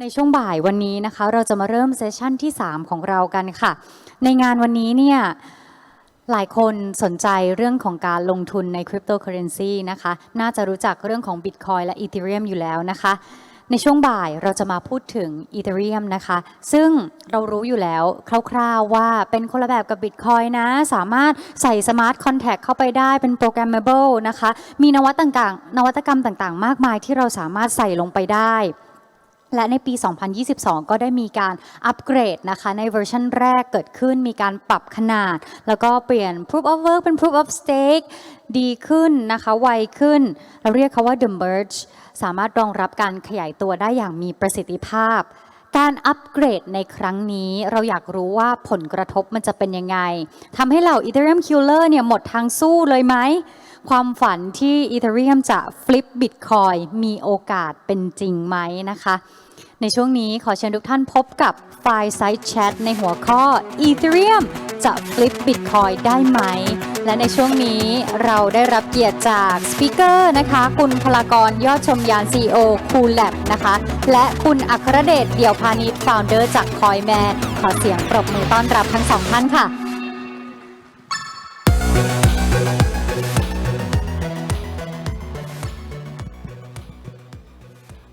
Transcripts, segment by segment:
ในช่วงบ่ายวันนี้นะคะ เราจะมาเริ่มเซสชั่นที่ 3 ของเรากันค่ะ ในงานวันนี้เนี่ยหลายคนสนใจเรื่องของการลงทุนในคริปโตเคอเรนซีนะคะ น่าจะรู้จักเรื่องของ Bitcoin และ Ethereum อยู่แล้วนะคะ ในช่วงบ่ายเราจะมาพูดถึง Ethereum นะคะ ซึ่งเรารู้อยู่แล้วคร่าวๆว่าเป็นคนละแบบกับ Bitcoin นะ สามารถใส่ Smart Contract เข้าไปได้เป็น Programmable นะคะ มีนวัตต่างๆนวัตกรรมต่างๆ มากมายที่เราสามารถใส่ลงไปได้ และในปี 2022 ก็ได้มีการอัปเกรดนะคะ ในเวอร์ชันแรกเกิดขึ้นมีการปรับขนาด แล้วก็เปลี่ยน proof of work เป็น proof of stake ดีขึ้นนะคะ ไวขึ้น เราเรียกเขาว่า the merge สามารถรองรับการขยายตัวได้อย่างมีประสิทธิภาพ การอัปเกรดในครั้งนี้เราอยากรู้ว่าผลกระทบมันจะเป็นยังไงทำให้เหล่า Ethereum Killer เนี่ยหมดทางสู้เลยไหมความฝันที่ Ethereum จะ flip Bitcoin มีโอกาสเป็นจริงไหมนะคะ ในช่วงนี้ขอเชิญทุกท่านพบกับ Fireside Chat ในหัวข้อ Ethereum จะ flip Bitcoin ได้ไหม และในช่วงนี้เราได้รับเกียรติจากสปิเกอร์นะคะ คุณพลากรยอดชมยาน CEO คูลแลบนะคะ และคุณอัครเดชเดี่ยวพาณิชย์ founder จากคอยแมนขอเสียงปรบมือต้อนรับทั้งสองท่านค่ะ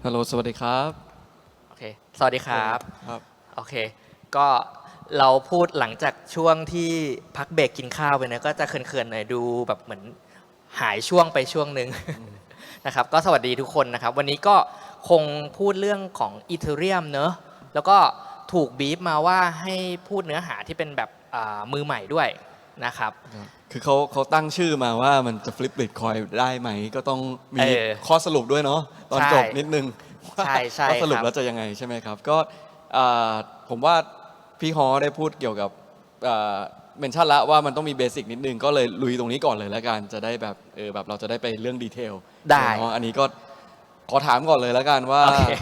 ฮัลโหลสวัสดีครับ สวัสดีครับ ครับ โอเค ก็เราพูดหลังจากช่วงที่พักเบรกกินข้าวไปนะก็จะเขินๆหน่อยดูแบบเหมือนหายช่วงไปช่วงหนึ่งนะครับ ก็สวัสดีทุกคนนะครับ วันนี้ก็คงพูดเรื่องของอีเทเรียมเนอะแล้วก็ถูกบีฟมาว่าให้พูดเนื้อหาที่เป็นแบบอ่ามือใหม่ด้วยนะครับ คือเขาเขาตั้งชื่อมาว่ามันจะฟลิปบิตคอยได้ไหม ก็ต้องมีเออข้อสรุปด้วยเนาะตอนใช่ จบนิดนึง ใช่ใช่ว่าสรุปครับแล้วจะยังไงใช่ไหมครับ ก็อ่าผมว่าพี่ฮอได้พูดเกี่ยวกับเมนชั่นละว่ามันต้องมีเบสิกนิดนึง ก็เลยลุยตรงนี้ก่อนเลยแล้วกัน จะได้แบบเออแบบเราจะได้ไปเรื่องดีเทลได้เนาะอันนี้ก็ขอถามก่อนเลยแล้วกันว่า โอเค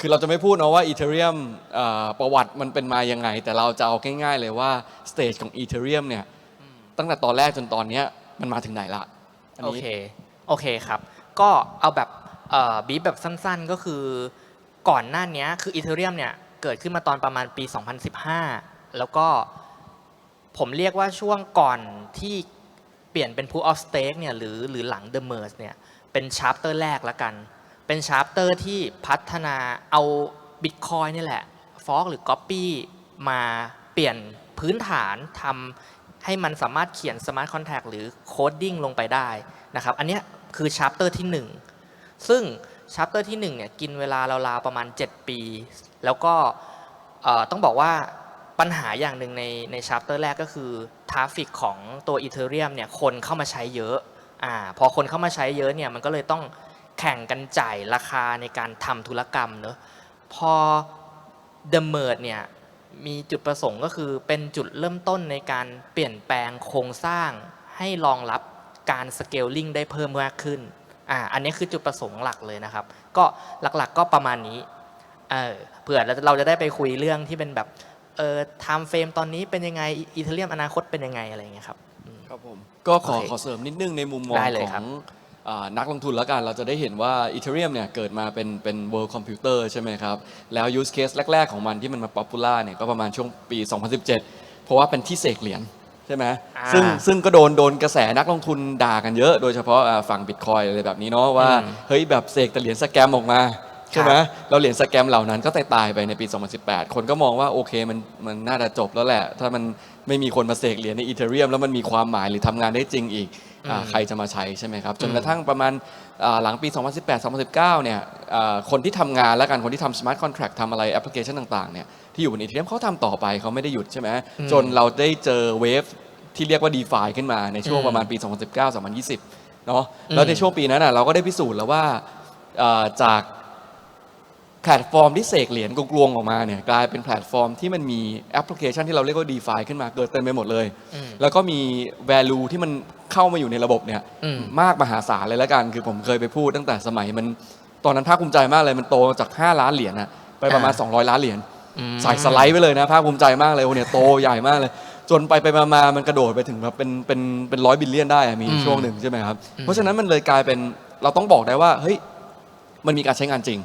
คือเราจะไม่พูดเนาะว่า Ethereum อ่าประวัติมันเป็นมายังไง แต่เราจะเอาง่ายๆเลยว่าสเตจของ Ethereum เนี่ยตั้งแต่ตอนแรกจนตอนเนี้ยมันมาถึงไหนละอันโอนี้ เค โอเคครับ ก็เอาแบบ บีบแบบสั้นๆก็คือก่อนหน้านี้คืออีเทเรียมเนี่ยเกิดขึ้นมาตอนประมาณปี 2015 แล้วก็ผมเรียกว่าช่วงก่อนที่เปลี่ยนเป็น proof of stake เนี่ยหรือหรือหลัง the merge เนี่ยเป็นชาร์ปเตอร์แรกละกัน เป็นชาร์ปเตอร์ที่พัฒนาเอา Bitcoin นี่แหละฟอกหรือ Copy มาเปลี่ยนพื้นฐานทำให้มันสามารถเขียน Smart Contract หรือ Coding ลงไปได้นะครับ อันนี้คือชาร์ปเตอร์ที่ 1 ซึ่งชาร์ปเตอร์ที่1เนี่ยกินเวลาราวๆประมาณ 7 ปี แล้วก็ต้องบอกว่าปัญหาอย่างหนึ่งในในชาร์ปเตอร์แรกก็คือทราฟฟิกของตัวอีเทเรียมเนี่ยคนเข้ามาใช้เยอะอ่าพอคนเข้ามาใช้เยอะเนี่ยมันก็เลยต้องแข่งกันจ่ายราคาในการทำธุรกรรมเนอะพอ The Merge เนี่ยมีจุดประสงค์ก็คือเป็นจุดเริ่มต้นในการเปลี่ยนแปลงโครงสร้างให้รองรับการสเกลลิงได้เพิ่มมากขึ้น อ่าอันนี้คือจุดประสงค์หลักเลยนะครับ ก็หลักๆก็ประมาณนี้เออเผื่อเราจะได้ไปคุยเรื่องที่เป็นแบบเออไทม์เฟรมตอนนี้เป็นยังไงอีเทเรียมอนาคตเป็นยังไงอะไรอย่างเงี้ยครับอืมครับผมก็ขอโอเคขอเสริมนิดนึงในมุมมองได้เลยขครัอบงอ่านักลงทุนแล้วกัน เราจะได้เห็นว่า Ethereum เนี่ยเกิดมาเป็นเป็น world computer ใช่ไหมครับ แล้ว use case แรก ๆ ของมันที่มันมา popular เนี่ยก็ประมาณช่วงปี 2017 เพราะว่าเป็นที่เสกเหรียญ ใช่ไหมอ่าซึ่งซึ่งก็โดนโดนกระแสนักลงทุนด่ากันเยอะ โดยเฉพาะอ่าฝั่ง Bitcoin อะไรแบบนี้เนาะว่าอืมเฮ้ยแบบเสกแต่เหรียญสแกมออกมาใช่ไหมแล้วเหรียญสแกมเหล่านั้นก็ตายตายๆไปในปี 2018 คนก็มองว่าโอเคมันมันน่าจะจบแล้วแหละ ถ้ามันไม่มีคนมาเสกเหรียญในอีเทเรียมแล้วมันมีความหมายหรือทำงานได้จริงอีก อ่าอืมใครจะมาใช้ใช่ไหมครับ จนอืมกระทั่งประมาณอ่าหลังปี 2018 2019 เนี่ยอ่าคนที่ทำงานแล้วกันคนที่ทำ smart contract ทำอะไรแอปพลิเคชันต่างๆเนี่ยที่อยู่บนอีเทเรียมเขาทำต่อไปเขาไม่ได้หยุดใช่ไหมจนเราได้เจอเวฟที่เรียกว่า DeFi ขึ้นมาในช่วงประมาณปี 2019 2020 เนาะแล้วในช่วงปีนั้นน่ะเราก็ได้พิสูจน์แล้วว่าอ่าจาก แพลตฟอร์มที่เสกเหรียญกลวงๆออกมาเนี่ยกลายเป็นแพลตฟอร์มที่มันมีแอปพลิเคชันที่เราเรียกว่า DeFi ขึ้นมาเกิดเต็มไปหมดเลย อืม แล้วก็มี value ที่มันเข้ามาอยู่ในระบบเนี่ยอืม มากมหาศาลเลยแล้วกัน คือผมเคยไปพูดตั้งแต่สมัยมันตอนนั้นภาคภูมิใจมากเลยมันโตจาก 5 ล้านเหรียญอะไปประมาณ200 ล้านเหรียญ อืม ใส่สไลด์ไปเลยนะภาคภูมิใจมากเลยโอ้เนี่ยโตใหญ่มากเลย จนไปไปมามามันกระโดดไปถึงแบบเป็นเป็นเป็นร้อยบิลเลียนได้อะมีอืมช่วงหนึ่งใช่ไหมครับ เพราะฉะนั้นมันเลยกลายเป็นเราต้องบอกได้ว่าเฮ้ยมันมีการใช้งานจริง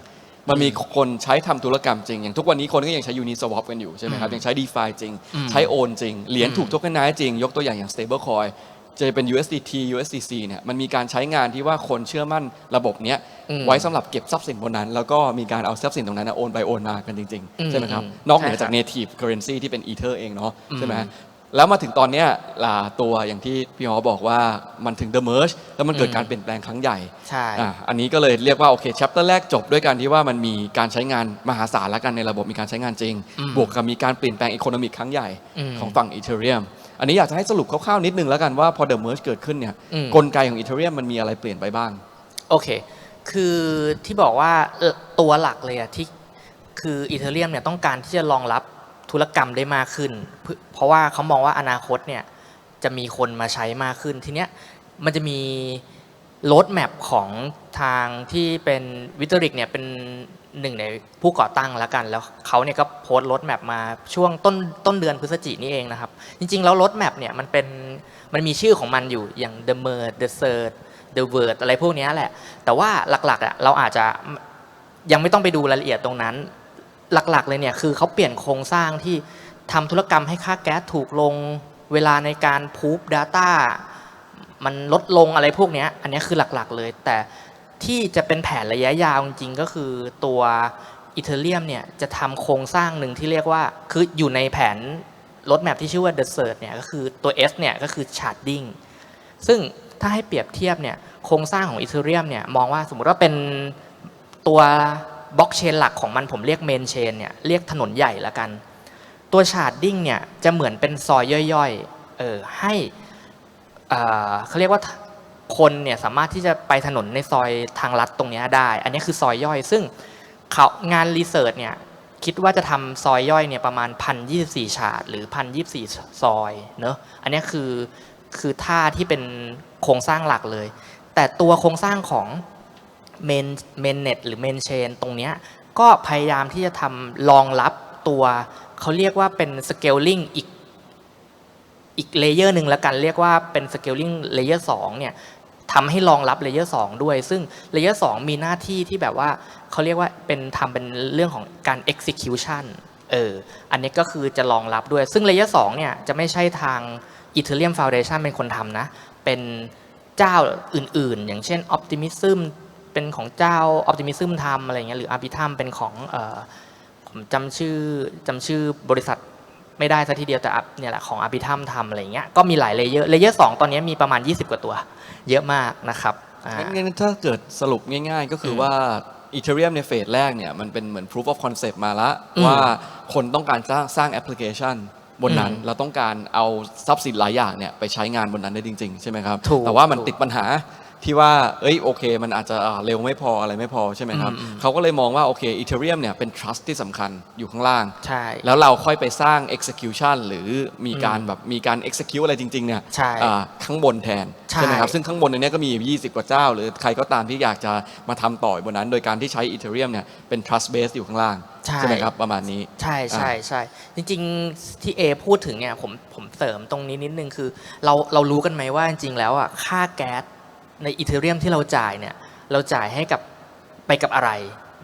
มันมีคนใช้ทำธุรกรรมจริง อย่างทุกวันนี้คนก็ยังใช้ Uniswap กันอยู่ใช่ไหมครับอืมยังใช้ DeFi จริงอืมใช้โอนจริง เหรียญอืมถูกโทเค็นไนซ์จริง ยกตัวอย่างอย่าง Stablecoin จะเป็น USDT USDC เนี่ยมันมีการใช้งานที่ว่าคนเชื่อมั่นระบบเนี้ยอืมไว้สำหรับเก็บทรัพย์สินบนนั้น แล้วก็มีการเอาทรัพย์สินตรงนั้นนะโอนไปโอนมากันจริงอืมๆใช่ไหมครับอืมนอกเหนือใช่ครับจาก native currency ที่เป็น Ether เองเนาะใช่ไหมอืม แล้วมาถึงตอนเนี้ยล่ะตัวอย่างที่พี่ฮอบอกว่ามันถึง the merge แล้วมันเกิดอืมการเปลี่ยนแปลงครั้งใหญ่ใช่ อะอันนี้ก็เลยเรียกว่าโอเคแชปเตอร์แรกจบด้วยการที่ว่ามันมีการใช้งานมหาศาลแล้วกันในระบบมีการใช้งานจริง อืมบวกกับมีการเปลี่ยนแปลงอีโคโนมิกครั้งใหญ่อืมของฝั่งอีเทเรียมอันนี้อยากจะให้สรุปคร่าวๆนิดนึงแล้วกันว่าพอเดอะเมิร์จเกิดขึ้นเนี่ยอืม กลไกของอีเทเรียมมันมีอะไรเปลี่ยนไปบ้าง โอเค คือที่บอกว่าเอ่อตัวหลักเลยอะที่คืออีเทเรียมเนี่ยต้องการที่จะรองรับ ธุรกรรมได้มากขึ้น เพราะว่าเขามองว่าอนาคตเนี่ยจะมีคนมาใช้มากขึ้นทีเนี้ยมันจะมีโรดแมปของทางที่เป็นวิตริกเนี่ยเป็นหนึ่งในผู้ก่อตั้งแล้วกัน แล้วเขาเนี่ยก็โพสต์โรดแมปมาช่วงต้นต้นเดือนพฤศจิกนี่เองนะครับ จริง ๆ แล้วโรดแมปเนี่ยมันเป็นมันมีชื่อของมันอยู่อย่าง The Merge The Search The Word อะไรพวกนี้แหละ แต่ว่าหลักๆอะเราอาจจะยังไม่ต้องไปดูรายละเอียดตรงนั้น หลักๆ เลยเนี่ยคือเขาเปลี่ยนโครงสร้างที่ทำธุรกรรมให้ค่าแก๊สถูกลงเวลาในการพูบ Data มันลดลงอะไรพวกนี้อันนี้คือหลักๆเลย แต่ที่จะเป็นแผนระยะยาวจริงๆก็คือตัวอีเทเรียมเนี่ยจะทำโครงสร้างหนึ่งที่เรียกว่า คืออยู่ในแผนรถแมพที่ชื่อว่า The Search เนี่ยก็คือตัว S เนี่ยก็คือ Sharding ซึ่งถ้าให้เปรียบเทียบเนี่ยโครงสร้างของอีเทเรียมเนี่ยมองว่าสมมุติว่าเป็นตัว บล็อกเชนหลักของมันผมเรียกเมนเชนเนี่ยเรียกถนนใหญ่ละกัน ตัวชาร์ดดิ้งเนี่ยจะเหมือนเป็นซอยย่อยๆเออให้อ่าเขาเรียกว่าคนเนี่ยสามารถที่จะไปถนนในซอยทางลัดตรงนี้ได้ อันนี้คือซอยย่อย ซึ่งเขางานรีเสิร์ชเนี่ยคิดว่าจะทำซอยย่อยเนี่ยประมาณ1,024ชาร์ดหรือ1,024ซอยเนอะอันนี้คือคือท่าที่เป็นโครงสร้างหลักเลย แต่ตัวโครงสร้างของ เมนเมนเน็ตหรือเมนเชนตรงเนี้ยก็พยายามที่จะทำรองรับตัวเขาเรียกว่าเป็นสเกลลิงอีกอีกเลเยอร์หนึ่งแล้วกันเรียกว่าเป็นสเกลลิงเลเยอร์สองเนี่ยทำให้รองรับเลเยอร์สองด้วย ซึ่งเลเยอร์สองมีหน้าที่ที่แบบว่าเขาเรียกว่าเป็นทำเป็นเรื่องของการ execution เอออันนี้ก็คือจะรองรับด้วย ซึ่งเลเยอร์สองเนี่ยจะไม่ใช่ทาง Ethereum Foundation เป็นคนทำนะ เป็นเจ้าอื่นๆ อย่างเช่น Optimism เป็นของเจ้า Optimism ทำอะไรเงี้ยหรือ Arbitrum เป็นของเอ่อผมจำชื่อจำชื่อบริษัทไม่ได้ซะทีเดียวแต่ Ar- เนี่ยแหละของ Arbitrum ทำอะไรเงี้ยก็มีหลายเลเยอร์เลเยอร์สองตอนนี้มีประมาณ 20 กว่าตัว เยอะมากนะครับอ่างั้นถ้าเกิดสรุปง่าย ๆ ก็คือมว่าอีเทเรียมในเฟสแรกเนี่ยมันเป็นเหมือน proof of concept มาละอืมว่าคนต้องการสร้างสร้างแอปพลิเคชันบนนั้นอืมเราต้องการเอาทรัพย์สินหลายอย่างเนี่ยไปใช้งานบนนั้นได้จริง ๆ ใช่ไหมครับถูกแต่ว่ามันถูกติดปัญหา ที่ว่า เอ้ยโอเค มันอาจจะอ่าเร็วไม่พออะไรไม่พอใช่ไหมครับอืมอืมเขาก็เลยมองว่าโอเคอีเทเรียมเนี่ยเป็น trust ที่สำคัญอยู่ข้างล่าง ใช่ แล้วเราค่อยไปสร้าง execution หรือมีการอืมแบบมีการ execute อะไรจริง ๆ เนี่ยใช่อ่าข้างบนแทนใช่ ไหมครับ ซึ่งข้างบนในเนี้ยก็มี 20 กว่าเจ้า หรือใครก็ตามที่อยากจะมาทำต่อยบนนั้น โดยการที่ใช้ Ethereum เนี่ยเป็น trust base อยู่ข้างล่างใช่ ไหมครับประมาณนี้ ใช่ใช่ใช่จริงๆที่เอพูดถึงเนี่ยผมผมเสริมตรงนี้นิดนึงคือ เราเรารู้กันไหมว่าจริงๆแล้วอะค่าแก๊ส ในอีเทเรียมที่เราจ่ายเนี่ยเราจ่ายให้กับไปกับอะไร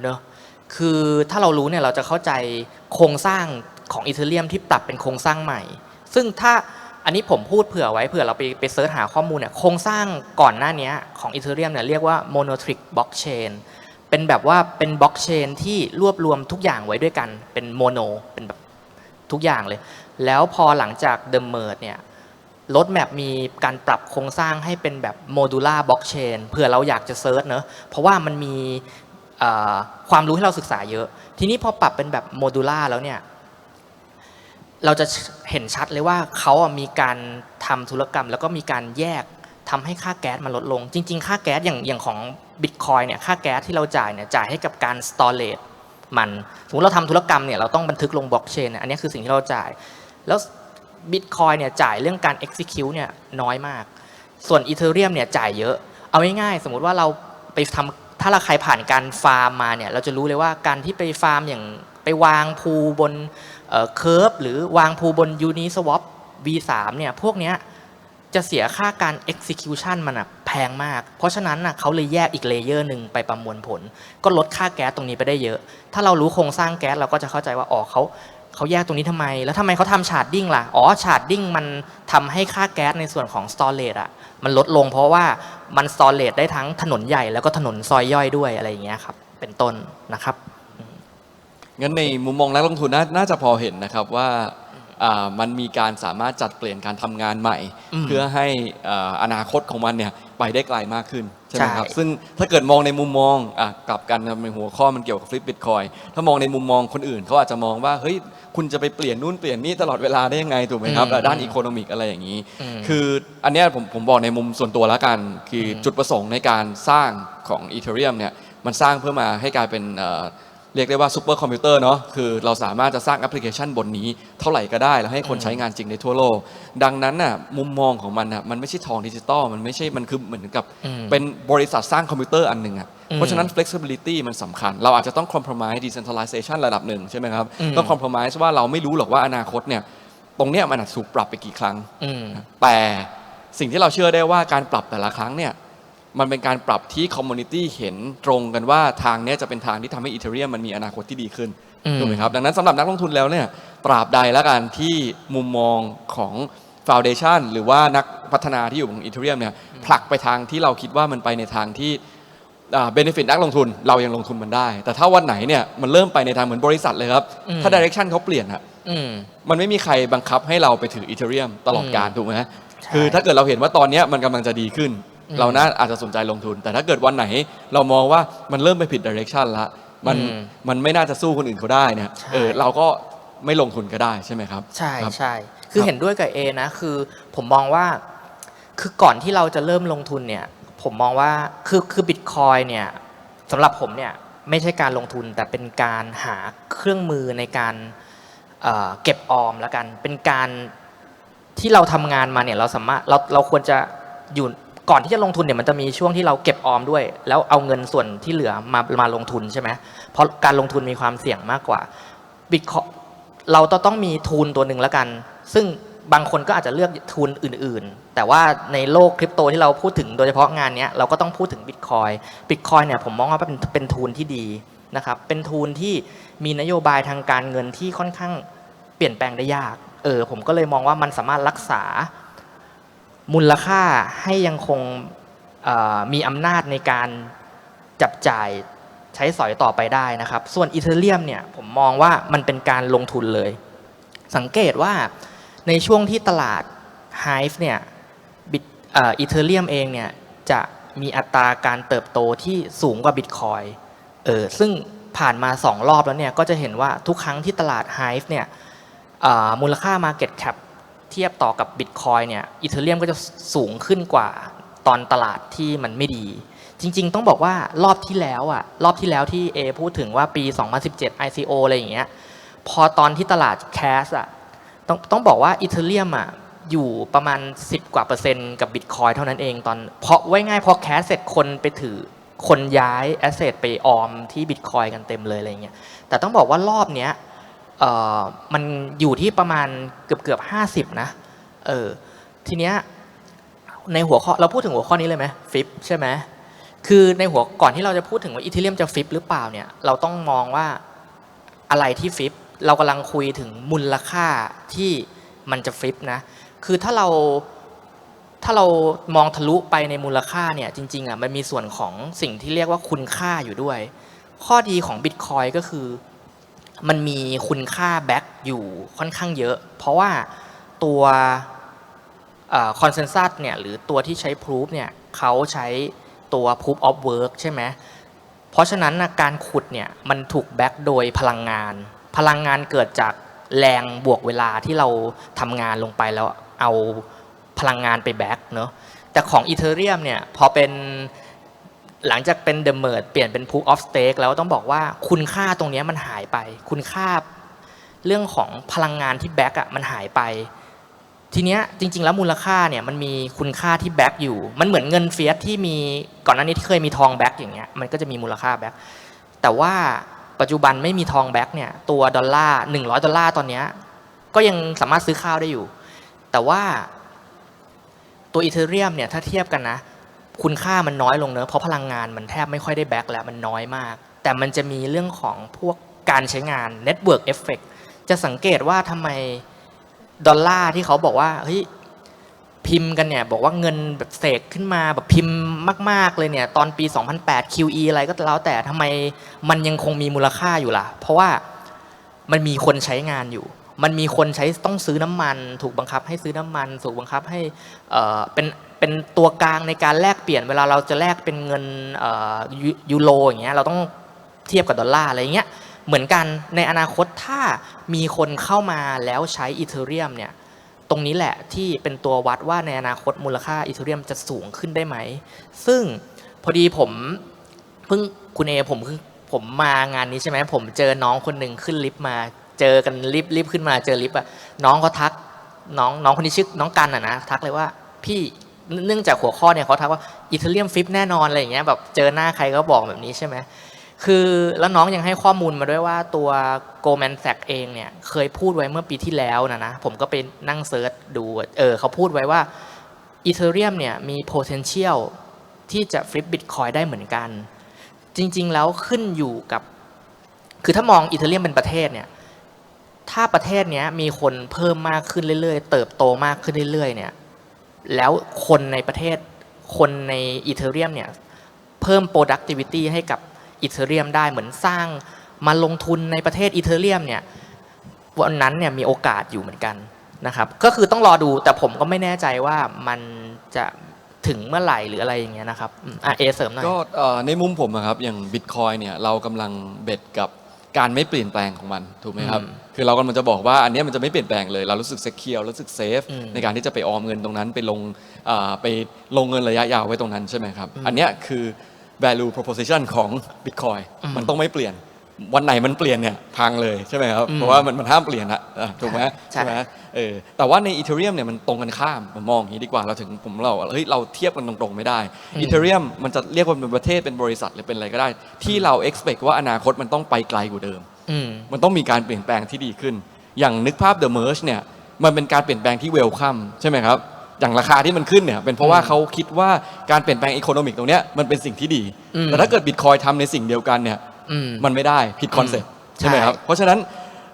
เนอะคือถ้าเรารู้เนี่ยเราจะเข้าใจโครงสร้างของอีเทเรียมที่ปรับเป็นโครงสร้างใหม่ ซึ่งถ้าอันนี้ผมพูดเผื่อไว้เผื่อเราไปไปเสิร์ชหาข้อมูลเนี่ยโครงสร้างก่อนหน้านี้ของอีเทเรียมเนี่ยเรียกว่า monotric blockchain เป็นแบบว่าเป็นบล็อกเชนที่รวบรวมทุกอย่างไว้ด้วยกันเป็นโมโนเป็นแบบทุกอย่างเลย แล้วพอหลังจาก The Merge เนี่ย รถแมพมีการปรับโครงสร้างให้เป็นแบบโมดูล่าบล็อกเชนเผื่อเราอยากจะเซิร์ชเนอะเพราะว่ามันมีความรู้ให้เราศึกษาเยอะ ทีนี้พอปรับเป็นแบบโมดูล่าแล้วเนี่ยเราจะเห็นชัดเลยว่าเขามีการทำธุรกรรม แล้วก็มีการแยกทำให้ค่าแก๊สมันลดลง จริง ๆ ค่าแก๊สอย่างอย่างของบิตคอยเนี่ยค่าแก๊สที่เราจ่ายเนี่ยจ่ายให้กับการสตอเรจมัน สมมติเราทำธุรกรรมเนี่ยเราต้องบันทึกลงบล็อกเชนอันนี้คือสิ่งที่เราจ่าย แล้ว บิตคอยเนี่ยจ่ายเรื่องการ execute เนี่ยน้อยมาก ส่วนอีเทเรียมเนี่ยจ่ายเยอะ เอาง่ายๆสมมุติว่าเราไปทำถ้าเราใครผ่านการฟาร์มมาเนี่ยเราจะรู้เลยว่าการที่ไปฟาร์มอย่างไปวางพูบนเคอร์ฟหรือวางพูบน Uniswap V3 เนี่ยพวกเนี้ยจะเสียค่าการ execution มันอะแพงมาก เพราะฉะนั้นน่ะเขาเลยแยกอีกเลเยอร์หนึ่งไปประมวลผล ก็ลดค่าแก๊สตรงนี้ไปได้เยอะ ถ้าเรารู้โครงสร้างแก๊สเราก็จะเข้าใจว่าอ๋อเขา เขาแยกตรงนี้ทำไม แล้วทำไมเขาทำชาร์ดดิ้งล่ะ อ๋อ ชาร์ดดิ้งมันทำให้ค่าแก๊สในส่วนของสตอเรจอะ มันลดลงเพราะว่ามันสตอเรจได้ทั้งถนนใหญ่แล้วก็ถนนซอยย่อยด้วยอะไรอย่างเงี้ยครับ เป็นต้นนะครับ งั้นในมุมมองนักลงทุนน่าจะพอเห็นนะครับว่า มันมีการสามารถจัดเปลี่ยนการทำงานใหม่อืมเพื่อให้อ่าอนาคตของมันเนี่ยไปได้ไกลมากขึ้นใช่ไหมครับ ใช่ ซึ่งถ้าเกิดมองในมุมมองอะกลับกันในหัวข้อมันเกี่ยวกับฟลิปบิตคอยถ้ามองในมุมมองคนอื่นเขาอาจจะมองว่าเฮ้ยคุณจะไปเปลี่ยนนู่นเปลี่ยนนี่ตลอดเวลาได้ยังไงถูกไหมครับอืมด้านอีโคโนมิกอะไรอย่างนี้อืมคืออันเนี้ยผมผมบอกในมุมส่วนตัวแล้วกัน คืออมจุดประสงค์ในการสร้างของ Ethereum เนี่ยมันสร้างเพื่อมาให้กลายเป็นเอ่อ เรียกได้ว่าซูเปอร์คอมพิวเตอร์เนาะคือเราสามารถจะสร้างแอปพลิเคชันบนนี้เท่าไหร่ก็ได้ แล้วให้คนอืมใช้งานจริงในทั่วโลก ดังนั้นน่ะมุมมองของมันน่ะมันไม่ใช่ทองดิจิตอลมันไม่ใช่มันคือเหมือนกับอืมเป็นบริษัทสร้างคอมพิวเตอร์อันหนึ่งอะอืมเพราะฉะนั้น flexibility มันสำคัญ เราอาจจะต้อง compromise decentralization ระดับหนึ่งใช่ไหมครับอืมต้อง compromise ว่าเราไม่รู้หรอกว่าอนาคตเนี่ยตรงเนี้ยมันอาจจะถูกปรับไปกี่ครั้งอืมแต่สิ่งที่เราเชื่อได้ว่าการปรับแต่ละครั้งเนี่ย มันเป็นการปรับที่คอมมูนิตี้เห็นตรงกันว่าทางเนี้ยจะเป็นทางที่ทำให้อีเทเรียมมันมีอนาคตที่ดีขึ้นอืมถูกไหมครับ ดังนั้นสำหรับนักลงทุนแล้วเนี่ยตราบใดแล้วกันที่มุมมองของฟ u n เดชันหรือว่านักพัฒนาที่อยู่ของอีเทเรียมเนี่ยผลักไปทางที่เราคิดว่ามันไปในทางที่เบนฟิตนักลงทุนเรายังลงทุนมันได้ แต่ถ้าวันไหนเนี่ยมันเริ่มไปในทางเหมือนบริษัทเลยครับอืมถ้าดิเรกชันเขาเปลี่ยนอะอืมมันไม่มีใครบังคับให้เราไปถืออีเทเรียมตลอดการอืมถูกไหมใช่คือถ้าเกิดเราเห็นว่าตอนเนี้ยมันกำลังจะดีขึ้นอืม เราน่าอาจจะสนใจลงทุน แต่ถ้าเกิดวันไหนเรามองว่ามันเริ่มไปผิดดิเรกชันละมันอืมมันไม่น่าจะสู้คนอื่นเขาได้เนี่ยใช่เออเราก็ไม่ลงทุนก็ได้ใช่ไหมครับ ใช่ครับใช่คือเห็นด้วยกับเอนะคือผมมองว่า คือก่อนที่เราจะเริ่มลงทุนเนี่ย ผมมองว่าคือคือบิตคอยเนี่ยสำหรับผมเนี่ยไม่ใช่การลงทุนแต่เป็นการหาเครื่องมือในการเอ่อเก็บออมแล้วกัน เป็นการที่เราทำงานมาเนี่ยเราสามารถเราเราควรจะอยู่ ก่อนที่จะลงทุนเนี่ยมันจะมีช่วงที่เราเก็บออมด้วย แล้วเอาเงินส่วนที่เหลือมามาลงทุนใช่ไหมเพราะการลงทุนมีความเสี่ยงมากกว่าบิตคอยเราต้องต้องมีทุนตัวหนึ่งแล้วกัน ซึ่งบางคนก็อาจจะเลือกทุนอื่น ๆ แต่ว่าในโลกคริปโตที่เราพูดถึงโดยเฉพาะงานนี้เราก็ต้องพูดถึงบิตคอยบิตคอยเนี่ยผมมองว่าเป็นเป็นทุนที่ดีนะครับเป็นทุนที่มีนโยบายทางการเงินที่ค่อนข้างเปลี่ยนแปลงได้ยากเออผมก็เลยมองว่ามันสามารถรักษา มูลค่าให้ยังคงมีอำนาจในการจับจ่ายใช้สอยต่อไปได้นะครับ ส่วนอีเทเรียมเนี่ยผมมองว่ามันเป็นการลงทุนเลย สังเกตว่าในช่วงที่ตลาด Hive เนี่ยบิตอีเทเรียมเองเนี่ยจะมีอัตราการเติบโตที่สูงกว่าบิตคอยเออซึ่งผ่านมา 2 รอบแล้วเนี่ยก็จะเห็นว่าทุกครั้งที่ตลาด Hive เนี่ยมูลค่า Market Cap เทียบต่อกับบิตคอยเนี่ยอีเทเรียมก็จะสูงขึ้นกว่าตอนตลาดที่มันไม่ดี จริง ๆ ต้องบอกว่ารอบที่แล้วอะรอบที่แล้วที่เอพูดถึงว่าปี 2017 ICO อะไรอย่างเงี้ยพอตอนที่ตลาดแคสอะต้องต้องบอกว่าอีเทเรียมอะอยู่ประมาณ 10 กว่าเปอร์เซ็นต์กับบิตคอยเท่านั้นเองตอนเพราะไว้ง่ายพอแคสเสร็จคนไปถือคนย้ายแอสเซทไปออมที่บิตคอยกันเต็มเลยอะไรเงี้ยแต่ต้องบอกว่ารอบเนี้ย มันอยู่ที่ประมาณเกือบเกือบห้าสิบนะ เออ ทีเนี้ยในหัวข้อเราพูดถึงหัวข้อนี้เลยไหมฟิปใช่ไหมคือในหัวก่อนที่เราจะพูดถึงว่าอีเทเรียมจะฟิปหรือเปล่าเนี่ย เราต้องมองว่าอะไรที่ฟิปเรากำลังคุยถึงมูลค่าที่มันจะฟิปนะ คือถ้าเราถ้าเรามองทะลุไปในมูลค่าเนี่ยจริงๆอะมันมีส่วนของสิ่งที่เรียกว่าคุณค่าอยู่ด้วย ข้อดีของบิตคอยก็คือ มันมีคุณค่าแบ็กอยู่ค่อนข้างเยอะ เพราะว่าตัวคอนเซน s ัสเนี่ยหรือตัวที่ใช้ proof เนี่ยเขาใช้ตัว proof of work ใช่ไหมเพราะฉะนั้นนะการขุดเนี่ยมันถูกแบ็กโดยพลังงาน พลังงานเกิดจากแรงบวกเวลาที่เราทำงานลงไปแล้วเอาพลังงานไปแบ็กเนาะแต่ของ Ethereum เนี่ยพอเป็น หลังจากเป็น The Merge เปลี่ยนเป็น Proof of Stake แล้วต้องบอกว่าคุณค่าตรงนี้มันหายไป คุณค่าเรื่องของพลังงานที่แบ็กอะมันหายไป ทีเนี้ยจริง ๆ แล้วมูลค่าเนี่ยมันมีคุณค่าที่แบ็กอยู่ มันเหมือนเงินเฟียสที่มีก่อนหน้านี้ที่เคยมีทองแบ็กอย่างเงี้ยมันก็จะมีมูลค่าแบ็กแต่ว่าปัจจุบันไม่มีทองแบ็กเนี่ยตัวดอลลาร์หนึ่งร้อยดอลลาร์ตอนเนี้ยก็ยังสามารถซื้อข้าวได้อยู่ แต่ว่าตัวอีเทเรียมเนี่ยถ้าเทียบกันนะ คุณค่ามันน้อยลงเนอะเพราะพลังงานมันแทบไม่ค่อยได้แบ็กแล้วมันน้อยมาก แต่มันจะมีเรื่องของพวกการใช้งาน Network Effect จะสังเกตว่าทำไมดอลลาร์ที่เขาบอกว่าเฮ้ยพิมพ์กันเนี่ยบอกว่าเงินแบบเสกขึ้นมาแบบพิมพ์มาก ๆ เลยเนี่ย ตอนปี 2008 QE อะไรก็แล้วแต่ทำไมมันยังคงมีมูลค่าอยู่ล่ะ เพราะว่ามันมีคนใช้งานอยู่ มันมีคนใช้ต้องซื้อน้ำมัน ถูกบังคับให้ซื้อน้ำมัน ถูกบังคับให้เอ่อเป็นเป็นตัวกลางในการแลกเปลี่ยนเวลาเราจะแลกเป็นเงินยูโรอย่างเงี้ยเราต้องเทียบกับดอลลาร์อะไรเงี้ยเหมือนกันในอนาคตถ้ามีคนเข้ามาแล้วใช้อีเทเรียมเนี่ยตรงนี้แหละที่เป็นตัววัดว่าในอนาคตมูลค่าอีเทเรียมจะสูงขึ้นได้ไหม ซึ่งพอดีผมเพิ่งคุณเอผมผมมางานนี้ใช่ไหมผมเจอน้องคนหนึ่งขึ้นลิฟต์มาเจอกันลิฟต์ลิฟต์ขึ้นมาเจอลิฟต์อะน้องเขาทักน้องน้องคนนี้ชื่อน้องกันอะนะทักเลยว่าพี่ เนื่องจากหัวข้อเนี่ยเขาทักว่าอีเทเรียมฟิปแน่นอนอะไรอย่างเงี้ยแบบเจอหน้าใครก็บอกแบบนี้ใช่ไหมคือแล้วน้องยังให้ข้อมูลมาด้วยว่าตัว Goldman s a c h เองเนี่ยเคยพูดไว้เมื่อปีที่แล้วนะนะผมก็ไปนั่งเซิร์ชดูเออเขาพูดไว้ว่า Ethereum เนี่ยมี potential ที่จะ flip Bitcoin ได้เหมือนกัน จริง ๆ แล้วขึ้นอยู่กับ คือถ้ามอง Ethereum เป็นประเทศเนี่ยถ้าประเทศเนี้ยมีคนเพิ่มมากขึ้นเรื่อยๆ เติบโตมากขึ้นเรื่อยๆเนี่ย แล้วคนในประเทศคนใน Ethereum เนี่ยเพิ่ม productivity ให้กับอีเทเรียมได้เหมือนสร้างมาลงทุนในประเทศอีเทเรียมเนี่ยวันนั้นเนี่ยมีโอกาสอยู่เหมือนกันนะครับก็คือต้องรอดูแต่ผมก็ไม่แน่ใจว่ามันจะถึงเมื่อไหร่หรืออะไรอย่างเงี้ยนะครับอะเอเสริมหน่อย ก็เอ่อในมุมผมอะครับอย่างบิตคอยเนี่ยเรากำลังเบ็ดกับ การไม่เปลี่ยนแปลงของมันถูกไหมครับอืมคือเรากำลังจะบอกว่าอันเนี้ยมันจะไม่เปลี่ยนแปลงเลย เรารู้สึกเซคเคียวรู้สึกเซฟอืมในการที่จะไปออมเงินตรงนั้นไปลงอ่าไปลงเงินระยะยาวไว้ตรงนั้นใช่ไหมครับอืมอันเนี้ยคือ value proposition ของ Bitcoin อืมมันต้องไม่เปลี่ยนวันไหนมันเปลี่ยนเนี่ยพังเลยใช่ไหมครับอืมเพราะว่ามันมันห้ามเปลี่ยนอะอะถูกไหมใช่ไหม เออแต่ว่าในอีเทเรียมเนี่ยมันตรงกันข้ามผมมองอย่างนี้ดีกว่าเราถึงผมเราเฮ้ยเราเทียบกันตรงๆไม่ได้อืมอีเทเรียมมันจะเรียกว่าเป็นประเทศเป็นบริษัทหรือเป็นอะไรก็ได้ ที่เรา expect ว่าอนาคตมันต้องไปไกลกว่าเดิมอืมมันต้องมีการเปลี่ยนแปลงที่ดีขึ้น อย่างนึกภาพ The Merge เนี่ยมันเป็นการเปลี่ยนแปลงที่เวลคัมใช่ไหมครับอย่างราคาที่มันขึ้นเนี่ยเป็นเพราะว่าอืมเขาคิดว่าการเปลี่ยนแปลงอีโคโนมิกตรงเนี้ยมันเป็นสิ่งที่ดีอืมแต่ถ้าเกิดบิตคอยทำในสิ่งเดียวกันเนี่ยอืมมันไม่ได้ผิดคอนเซ็ปต์อืมใช่ไหมครับใช่เพราะฉะนั้น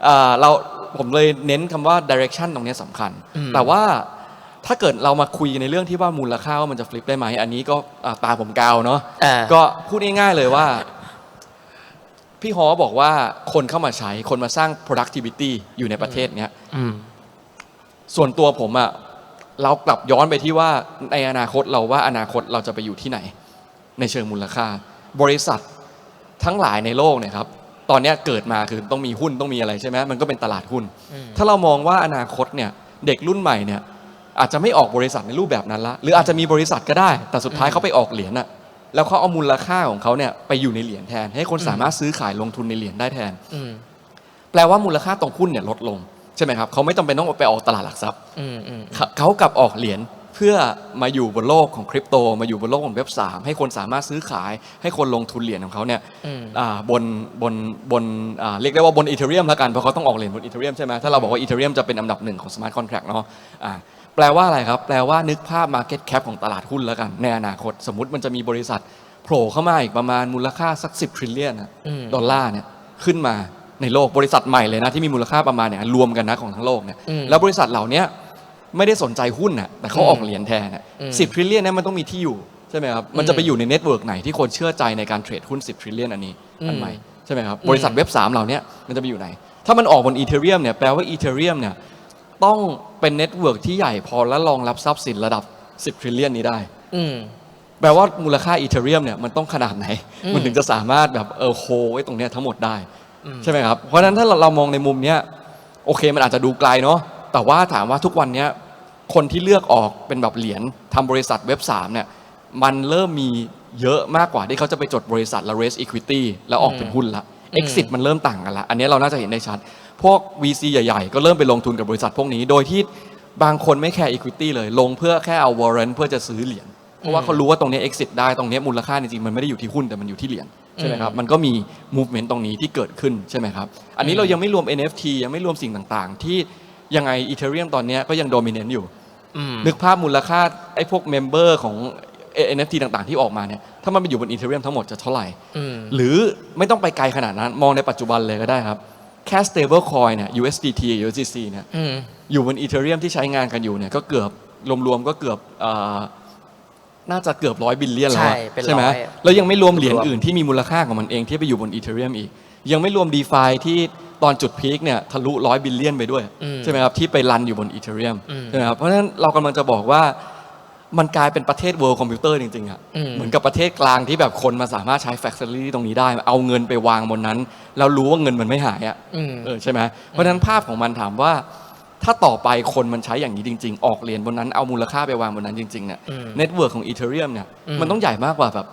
เอ่อเรา ผมเลยเน้นคำว่า direction ตรงเนี้ยสำคัญ อืม แต่ว่าถ้าเกิดเรามาคุยในเรื่องที่ว่ามูลค่าว่ามันจะฟลิปได้ไหม อันนี้ก็อ่าตาผมกาวเนาะเออก็พูดง่ายๆเลยว่า พี่ฮอบอกว่าคนเข้ามาใช้คนมาสร้าง productivity อยู่ในประเทศเนี้ยอืม ส่วนตัวผมอะเรากลับย้อนไปที่ว่าในอนาคตเราว่าอนาคตเราจะไปอยู่ที่ไหน ในเชิงมูลค่า บริษัททั้งหลายในโลกเนี่ยครับ ตอนเนี้ยเกิดมาคือต้องมีหุ้นต้องมีอะไรใช่ไหมมันก็เป็นตลาดหุ้นอืมถ้าเรามองว่าอนาคตเนี่ยเด็กรุ่นใหม่เนี่ยอาจจะไม่ออกบริษัทในรูปแบบนั้นละ หรืออาจจะมีบริษัทก็ได้ แต่สุดท้ายอืมเขาไปออกเหรียญอะแล้วเขาเอามูลค่าของเขาเนี่ยไปอยู่ในเหรียญแทน ให้คนอืมสามารถซื้อขายลงทุนในเหรียญได้แทน อืม แปลว่ามูลค่าตรงหุ้นเนี่ยลดลงใช่ไหมครับเขาไม่จำเป็นต้องไปออกตลาดหลักทรัพย์อืมอืม เขาเขากลับออกเหรียญ เพื่อมาอยู่บนโลกของคริปโต มาอยู่บนโลกของเว็บสามให้คนสามารถซื้อขาย ให้คนลงทุนเหรียญของเขาเนี่ยอืมอ่าบนบนบนอ่าเรียกได้ว่าบนอีเทเรียมแล้วกันเพราะเขาต้องออกเหรียญบนอีเทเรียมใช่ไหมถ้าเราบอกว่าอีเทเรียมจะเป็นอันดับหนึ่งของสมาร์ทคอนแท็กเนาะอ่าแปลว่าอะไรครับ แปลว่านึกภาพ Market Cap ของตลาดหุ้นแล้วกัน ในอนาคต สมมติมันจะมีบริษัทโผล่เข้ามาอีกประมาณมูลค่าสัก 10 trillion นะอืมดอลลาร์เนี่ยขึ้นมาในโลกบริษัทใหม่เลยนะ ที่มีมูลค่าประมาณเนี่ยรวมกันนะของทั้งโลกเนี่ยอืมแล้วบริษัทเหล่าเนี้ย ไม่ได้สนใจหุ้นน่ะแต่เขาอืมออกเหรียญแทนน่ะอืมสิบทริลเลียนนั้นมันต้องมีที่อยู่ใช่ไหมครับมันจะไปอยู่ในเน็ตเวิร์กไหนที่คนเชื่อใจในการเทรดหุ้น 10 ทริลเลียนอันนี้อันใหม่ใช่ไหมครับอืมบริษัทเว็บ3เหล่าเนี้ยมันจะไปอยู่ไหน ถ้ามันออกบนอีเทเรียมเนี่ยแปลว่าอีเทเรียมเนี่ยต้องเป็นเน็ตเวิร์กที่ใหญ่พอและรองรับทรัพย์สินระดับ 10 ทริลเลียนนี้ได้ อืม แปลว่ามูลค่าอีเทเรียมเนี่ยมันต้องขนาดไหน อืมมันถึงจะสามารถแบบเออโฮไว้ตรงเนี้ยทั้งหมดได้ อืม ใช่ไหมครับ เพราะฉะนั้นถ้าเราเรามองในมุมเนี้ยโอเคมันอาจจะดูไกลเนาะ แต่ว่าถามว่าทุกวันเนี้ยคนที่เลือกออกเป็นแบบเหรียญทำบริษัทเว็บ3เนี่ยมันเริ่มมีเยอะมากกว่าที่เขาจะไปจดบริษัทแล้ว raise equity แล้วออกเป็นหุ้นละอืม exit มันเริ่มต่างกันละ อันนี้เราน่าจะเห็นได้ชัด พวก VC ใหญ่ๆ ก็เริ่มไปลงทุนกับบริษัทพวกนี้ โดยที่บางคนไม่แคร์ equity เลย ลงเพื่อแค่เอา warrant เพื่อจะซื้อเหรียญ เพราะว่าเขารู้ว่าตรงนี้ exit ได้ ตรงนี้มูลค่าจริงๆ มันไม่ได้อยู่ที่หุ้นแต่มันอยู่ที่เหรียญใช่ไหมครับ มันก็มี movement ตรงนี้ที่เกิดขึ้นใช่ไหมครับ อันนี้เรายังไม่รวม NFT ยังไม่รวมสิ่งต่างๆ ที่ ยังไง Ethereum ตอนเนี้ยก็ยัง dominant อยู่ อืม นึกภาพมูลค่าไอ้พวกเมมเบอร์ของ NFT ต่างๆ ที่ออกมาเนี่ย ถ้ามันไปอยู่บนอีเทเรียมทั้งหมดจะเท่าไหร่ อืม หรือไม่ต้องไปไกลขนาดนั้น มองในปัจจุบันเลยก็ได้ครับ แค่ stable coin เนี่ย USDT USDC เนี่ย อืม อยู่บนอีเทเรียมที่ใช้งานกันอยู่เนี่ยก็เกือบรวมๆก็เกือบเอ่อน่าจะเกือบร้อยบิลเลียนแล้วอะใช่เป็นใช่ไหมร้อยแล้วยังไม่รวมเหรียญรวมอื่นที่มีมูลค่าของมันเองที่ไปอยู่บนอีเทเรียมอีก ยังไม่รวม d e f i ที่ ตอนจุดพีคเนี่ยทะลุร้อยบิลเลียนไปด้วย อืมใช่ไหมครับที่ไปรันอยู่บนอีเทเรียมอืมใช่ไหมครับเพราะฉะนั้นเรากำลังจะบอกว่ามันกลายเป็นประเทศ world computer จริงๆอะอืม เหมือนกับประเทศกลางที่แบบคนมาสามารถใช้ facility ตรงนี้ได้ เอาเงินไปวางบนนั้น แล้วรู้ว่าเงินมันไม่หายอะ อืม เออใช่ไหมเพราะฉะนั้นภาพของมันถามว่า ถ้าต่อไปคนมันใช้อย่างนี้จริง ๆ ออกเหรียญบนนั้นเอามูลค่าไปวางบนนั้นจริงๆเนี่ยอืมเน็ตเวิร์กของอีเทเรียมเนี่ยอืม มันต้องใหญ่มากกว่าแบบ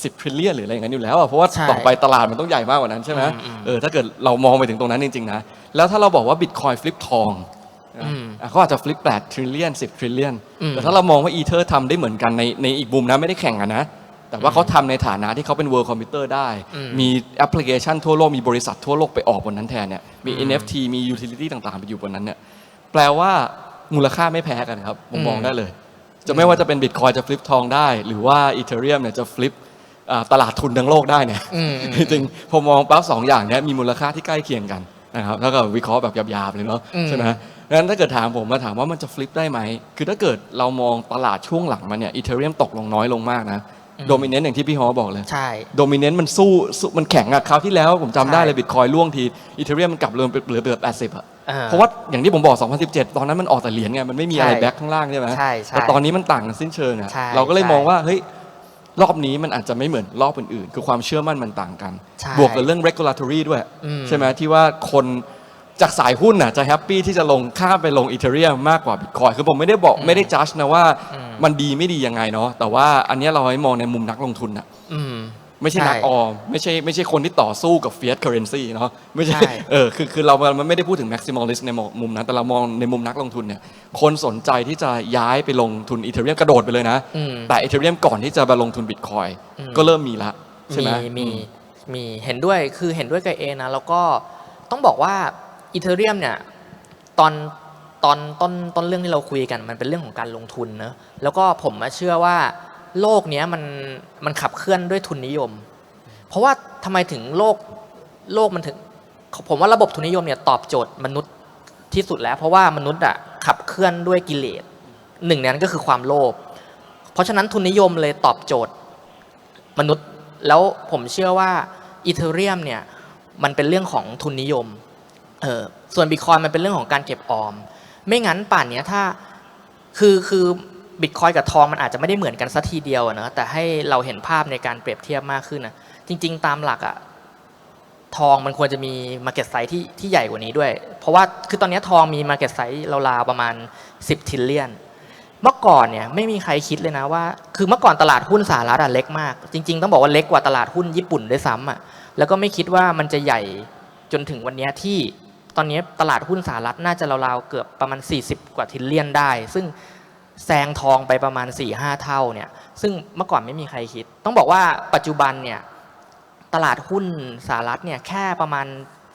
10 trillion หรืออะไรอย่างนั้นอยู่แล้วอะเพราะว่าใช่ต่อไปตลาดมันต้องใหญ่มากกว่านั้นใช่ไหมอืมอืมเออถ้าเกิดเรามองไปถึงตรงนั้นจริงๆนะ แล้วถ้าเราบอกว่าบิตคอยฟลิปทองนะอืมอะเขาอาจจะฟลิป8 trillion 10 trillion อืม แต่ถ้าเรามองว่าอีเทอร์ทำได้เหมือนกันในในอีกมุมนะไม่ได้แข่งกันนะ แต่ว่าเขาทำในฐานะที่เขาเป็น world computer ได้อืมมีแอปพลิเคชันทั่วโลก มีบริษัททั่วโลกไปออกบนนั้นแทนเนี่ยมีอืม NFT มี utility ต่างๆ ไปอยู่บนนั้นเนี่ยแปลว่ามูลค่าไม่แพ้กันครับผมมองอืมได้เลย จะไม่ว่าจะเป็นบิตคอยจะฟลิปทองได้ หรือว่าอีเทเรียมเนี่ยจะฟลิป ตลาดทุนทั้งโลกได้เนี่ยอืมจริงๆผมมองปั๊บสองอย่างเนี้ยมีมูลค่าที่ใกล้เคียงกันนะครับแล้วก็วิเคราะห์แบบหยาบๆเลยเนาะอืมใช่ไหมดังนั้นถ้าเกิดถามผมมาถามว่ามันจะฟลิปได้ไหม คือถ้าเกิดเรามองตลาดช่วงหลังมาเนี่ยอีเทเรียมตกลงน้อยลงมากนะโดมิเนนต์อย่างที่พี่ฮอบอกเลยใช่โดมิเนนต์มันสู้สู้มันแข็งอะคราวที่แล้วผมจำได้ใช่เลยบิตคอยล่วงทีอีเทเรียมมันกลับเริ่มเหลือแบบ80อะอ่เพราะว่าอย่างที่ผมบอก 2017 ตอนนั้นมันออกแต่เหรียญไงมันไม่มีอะไรใช่แบ็คข้างล่างใช่ไหมใช่ใช่แต่ตอนนี้มันต่างกันสิ้นเชิงอะใช่เราก็เลยใช่มองว่าเฮ้ย รอบนี้มันอาจจะไม่เหมือนรอบอื่นๆ คือความเชื่อมั่นมันต่างกัน ใช่บวกกับเรื่อง regulatory ด้วย อืม ใช่ไหมที่ว่าคนจากสายหุ้นน่ะจะแฮปปี้ที่จะลงข้ามไปลงอีเทเรียมมากกว่าบิตคอยคือผมไม่ได้บอกไม่ได้จัดนะว่าอืมมันดีไม่ดียังไงเนาะแต่ว่าอันเนี้ยเราให้มองในมุมนักลงทุนน่ะ อืม ไม่ใช่ใช่นักออม ไม่ใช่ไม่ใช่คนที่ต่อสู้กับ fiat currency เนาะไม่ใช่ใช่เออคือคือเรามันไม่ได้พูดถึง maximalist ในมุมนั้น แต่เรามองในมุมนักลงทุนเนี่ยคนสนใจที่จะย้ายไปลงทุนอีเทเรียมกระโดดไปเลยนะอืมแต่อีเทเรียมก่อนที่จะมาลงทุนบิตคอยอืมก็เริ่มมีละใช่ไหมมีมีอืมีเห็นด้วยคือเห็นด้วยกับเอนะแล้วก็ต้องบอกว่าอีเทเรียมเนี่ยตอนตอนต้นต้นเรื่องที่เราคุยกันมันเป็นเรื่องของการลงทุนเนอะแล้วก็ผมมาเชื่อว่า โลกเนี้ยมันมันขับเคลื่อนด้วยทุนนิยม เพราะว่าทำไมถึงโลกโลกมันถึง ผมว่าระบบทุนนิยมเนี่ยตอบโจทย์มนุษย์ที่สุดแล้ว เพราะว่ามนุษย์อะขับเคลื่อนด้วยกิเลสหนึ่งในนั้นก็คือความโลภเพราะฉะนั้นทุนนิยมเลยตอบโจทย์มนุษย์แล้วผมเชื่อว่าอีเทเรียมเนี่ยมันเป็นเรื่องของทุนนิยมเออส่วนบิตคอยมันเป็นเรื่องของการเก็บออม ไม่งั้นป่านเนี้ยถ้าคือคือ บิตคอยกับทองมันอาจจะไม่ได้เหมือนกันสัทีเดียวนะแต่ให้เราเห็นภาพในการเปรียบเทียบมากขึ้นนะจริง ๆ ตามหลักอะทองมันควรจะมี Market Size ที่ที่ใหญ่กว่านี้ด้วย เพราะว่าคือตอนนี้ทองมี Market Size ราวๆประมาณ 10ทิลเลียนเมื่อก่อนเนี่ยไม่มีใครคิดเลยนะว่า คือเมื่อก่อนตลาดหุ้นสหรัฐอะเล็กมาก จริง ๆ ต้องบอกว่าเล็กกว่าตลาดหุ้นญี่ปุ่นด้วยซ้ำอะแล้วก็ไม่คิดว่ามันจะใหญ่จนถึงวันนี้ที่ตอนนี้ตลาดหุ้นสหรัฐน่าจะราวๆเกือบประมาณ 40 กว่าทิลเลียนได้ ซึ่ง แซงทองไปประมาณ4-5เท่าเนี่ยซึ่งเมื่อก่อนไม่มีใครคิด ต้องบอกว่าปัจจุบันเนี่ยตลาดหุ้นสหรัฐเนี่ยแค่ประมาณ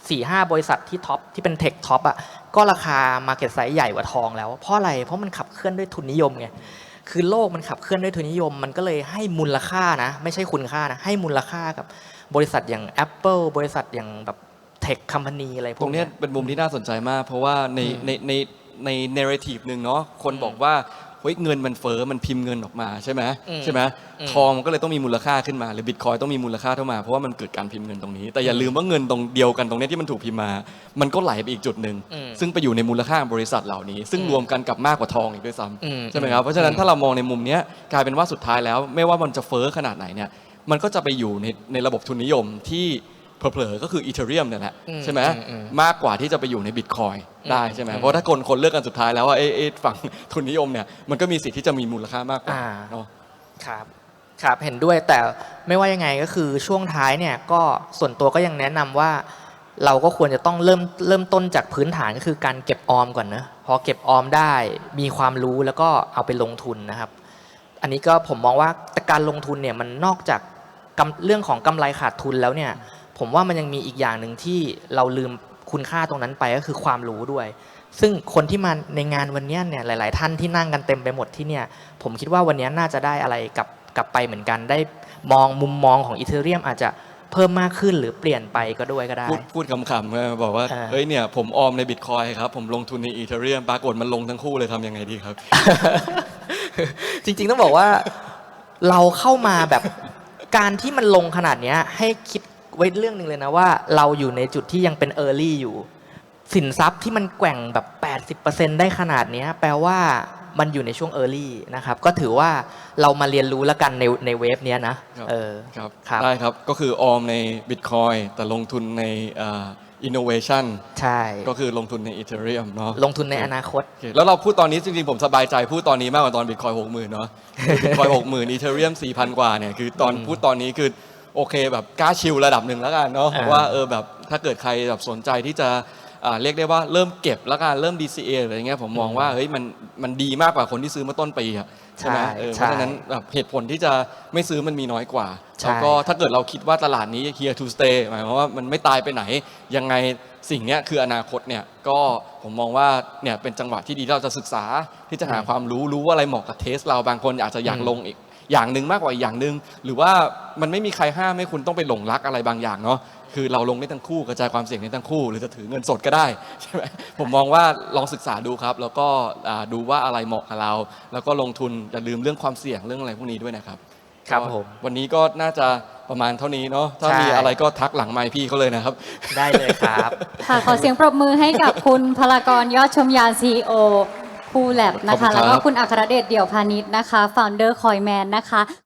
4-5บริษัทที่ท็อปที่เป็นเทคท็อปอะก็ราคา Market Size ใหญ่กว่าทองแล้ว เพราะอะไร เพราะมันขับเคลื่อนด้วยทุนนิยมไงคือโลกมันขับเคลื่อนด้วยทุนนิยม มันก็เลยให้มูลค่านะ ไม่ใช่คุณค่านะ ให้มูลค่ากับบริษัทอย่าง Apple บริษัทอย่างแบบเทคคัมพานีอะไรพตวรกงเนี้เนี้ยยเป็นมุมที่น่าสนใจมาก เพราะว่าในอืมในในในเนเรทีฟหนึ่งเนาะคนอืมบอกว่า เฮ้ยเงินมันเฟ้อมันพิมพ์เงินออกมาใช่ไหมอืมใช่ไหมอืม ทองมันก็เลยต้องมีมูลค่าขึ้นมาหรือบิตคอยต้องมีมูลค่าเท่ามาเพราะว่ามันเกิดการพิมพ์เงินตรงนี้ แต่อย่าลืมว่าเงินตรงเดียวกันตรงเนี้ยที่มันถูกพิมพ์มา มันก็ไหลไปอีกจุดหนึ่งอืม ซึ่งไปอยู่ในมูลค่าของบริษัทเหล่านี้ ซึ่งอืมรวมกันกับมากกว่าทองอีกด้วยซ้อืมำใช่ไหมครับเพราะฉะนั้นอืมถ้าเรามองในมุมเนี้ยกลายเป็นว่าสุดท้ายแล้ว ไม่ว่ามันจะเฟ้อขนาดไหนเนี่ยมันก็จะไปอยู่ในในระบบทุนนิยมที่ เผลอๆก็คืออีเทเรียมเนี่ยแหละอืมใช่ไหมอืมอืมมากกว่าที่จะไปอยู่ในบิตคอยได้ใช่ไหมอืมเพราะถ้าคนคนเลือกกันสุดท้ายแล้วว่าเอะเอะฝั่งทุนนิยมเนี่ยมันก็มีสิทธิ์ที่จะมีมูลค่ามากกว่าอ่าเนาะครับครับเห็นด้วยแต่ไม่ว่ายังไงก็คือช่วงท้ายเนี่ยก็ส่วนตัวก็ยังแนะนำว่า เราก็ควรจะต้องเริ่มเริ่มต้นจากพื้นฐานก็คือการเก็บออมก่อนนะพอเก็บออมได้มีความรู้แล้วก็เอาไปลงทุนนะครับ อันนี้ก็ผมมองว่าแต่การลงทุนเนี่ยมันนอกจากกำเรื่องของกำไรขาดทุนแล้วเนี่ย ผมว่ามันยังมีอีกอย่างหนึ่งที่เราลืมคุณค่าตรงนั้นไปก็คือความรู้ด้วย ซึ่งคนที่มาในงานวันเนี้ยเนี่ยหลาย ๆ ท่านที่นั่งกันเต็มไปหมดที่เนี่ยผมคิดว่าวันนี้น่าจะได้อะไรกับกลับไปเหมือนกันได้มองมุมมองของอีเทเรียมอาจจะเพิ่มมากขึ้นหรือเปลี่ยนไปก็ด้วยก็ได้ พูดพูดคำๆเออบอกว่าอ่า เฮ้ยเนี่ยผมออมในบิตคอยครับผมลงทุนในอีเทเรียมปรากฏมันลงทั้งคู่เลยทำยังไงดีครับ จริง ๆ ต้องบอกว่าเราเข้ามาแบบการที่มันลงขนาดเนี้ยให้คิด ไว้เรื่องหนึ่งเลยนะว่าเราอยู่ในจุดที่ยังเป็น Early อยู่ สินทรัพย์ที่มันแกว่งแบบ 80%ได้ขนาดเนี้ยแปลว่ามันอยู่ในช่วง Early นะครับ ก็ถือว่าเรามาเรียนรู้แล้วกันในในเวฟเนี้ยนะครับเออครับครับได้ครับ ก็คือออมในบิตคอยแต่ลงทุนในอินโนเวชันใช่ ก็คือลงทุนในอีเทเรียมเนาะลงทุนในอนาคตโอเคแล้วเราพูดตอนนี้จริงๆ ผมสบายใจพูดตอนนี้มากกว่าตอนบิตคอยหกหมื่นเนาะบิตคอยหกหมื่นอีเทเรียมสี่พันกว่าเนี่ยคือตอนอืมพูดตอนนี้คือ โอเคแบบกล้าชิลระดับหนึ่งแล้วกันเนาะอ่าว่าเออแบบถ้าเกิดใครแบบสนใจที่จะอ่าเรียกได้ว่าเริ่มเก็บแล้วกันเริ่ม DCA อะไรเงี้ยผมมองว่าเฮ้ยมันมันดีมากกว่าคนที่ซื้อเมื่อต้นปีอะใช่ไหมใช่เออเพใช่ราะฉะนั้นแบบเหตุผลที่จะไม่ซื้อมันมีน้อยกว่าใช่แล้วก็ถ้าเกิดเราคิดว่าตลาดนี้ here to stay หมายความว่ามันไม่ตายไปไหน ยังไงสิ่งเนี้ยคืออนาคตเนี่ยก็ผมมองว่าเนี่ยเป็นจังหวะที่ดีที่เราจะศึกษาที่จะหาความรู้รู้ว่าอะไรเหมาะกับเทสเราบางคนอาจจะอยากอืมลงอีก อย่างหนึ่งมากกว่าอีกอย่างหนึ่งหรือว่ามันไม่มีใครห้ามให้คุณต้องไปหลงรักอะไรบางอย่างเนาะคือเราลงได้ทั้งคู่กระจายความเสี่ยงได้ทั้งคู่ หรือจะถือเงินสดก็ได้ใช่ไหมผมมองว่าลองศึกษาดูครับ แล้วก็อ่าดูว่าอะไรเหมาะกับเรา แล้วก็ลงทุนอย่าลืมเรื่องความเสี่ยงเรื่องอะไรพวกนี้ด้วยนะครับครับก็ผมวันนี้ก็น่าจะประมาณเท่านี้เนาะถ้าใช่มีอะไรก็ทักหลังไมค์พี่เขาเลยนะครับ ได้เลยครับ ค่ะขอเสียงปรบมือให้กับคุณพลากรยอดชมยาน CEO ภูแลบนะขอบคุคะณครับ แล้วก็คุณอัครเดชเดี่ยวพาณิชย์นะคะ founder คอยแมนนะคะ